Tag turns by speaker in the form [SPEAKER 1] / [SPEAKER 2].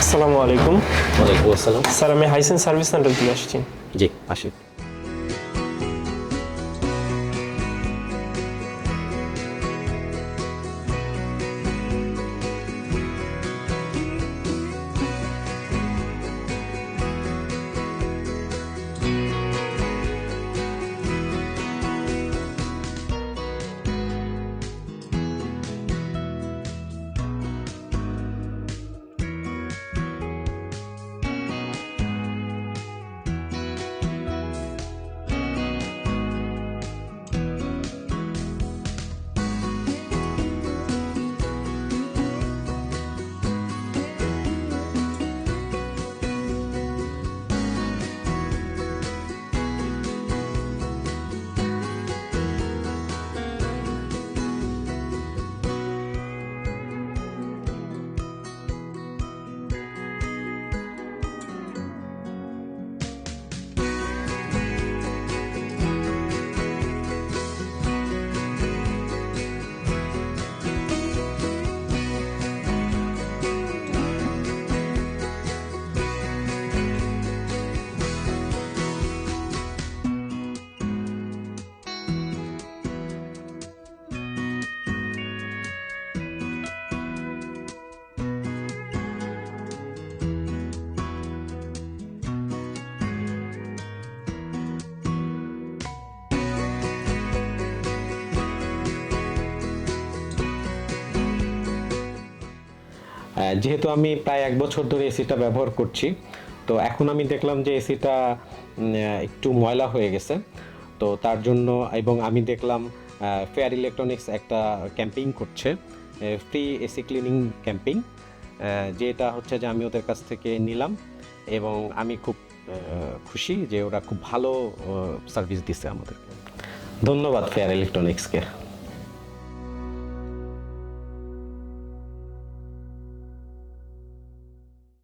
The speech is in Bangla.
[SPEAKER 1] আসসালামু আলাইকুম।
[SPEAKER 2] ওয়ালাইকুম আসসালাম।
[SPEAKER 1] স্যার আমি হাইসেন সার্ভিস সেন্টার থেকে আসছি।
[SPEAKER 2] জি আসি যেহেতু আমি প্রায় এক বছর ধরে এসিটা ব্যবহার করছি, তো এখন আমি দেখলাম যে এসিটা একটু ময়লা হয়ে গেছে। তো তার জন্য এবং আমি দেখলাম ফেয়ার ইলেকট্রনিক্স একটা ক্যাম্পিং করছে ফ্রি এসি ক্লিনিং ক্যাম্পিং যেটা হচ্ছে যে আমি ওদের কাছ থেকে নিলাম এবং আমি খুব খুশি যে ওরা খুব ভালো সার্ভিস দিচ্ছে আমাদেরকে। ধন্যবাদ ফেয়ার ইলেকট্রনিক্সকে